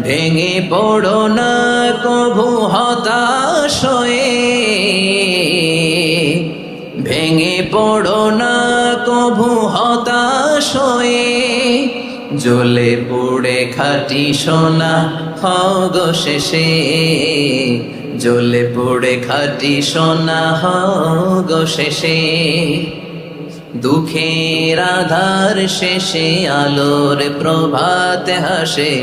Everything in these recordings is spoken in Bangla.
ভেঙে পড়ো না কভু হতাশ হয়ে। ভেঙে পড়ো না কভু হতাশ হয়ে। জ্বলে পুড়ে খাটি সোনা হগ শেষে। জ্বলে পুড়ে খাটি সোনা হগ শেষে। দুঃখের আধার শেষে আলোর প্রভাত হাসে।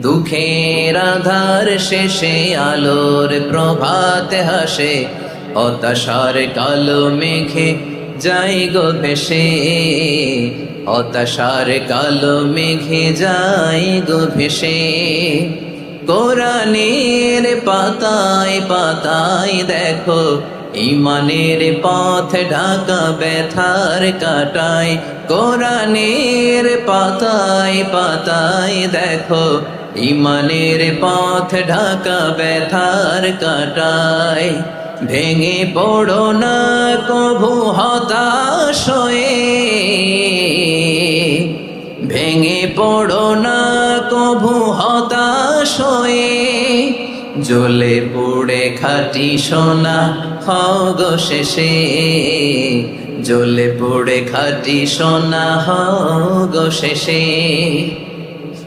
দুঃখের আধার শেষে আলোর প্রভাত হাসে, হতাশার কালো মেঘে যাই গো ভেসে। হতাশার কালো মেঘে যাই গো ভেসে। কোরআনের পাতায় পাতায় দেখো, ইমানের পথ ঢাকা ব্যথার কাটায়। কোরআনের পাতায় পাতায় দেখো ইমানের পথ ঢাকা ব্যথার কাটায়। ভেঙে পড়ো না কভু হতাশ ভেঙে পড়ো না কভু হতাশ জ্বলে পুড়ে খাটি সোনা হগ শেষে। জ্বলে পুড়ে খাটি সোনা হগ শেষে।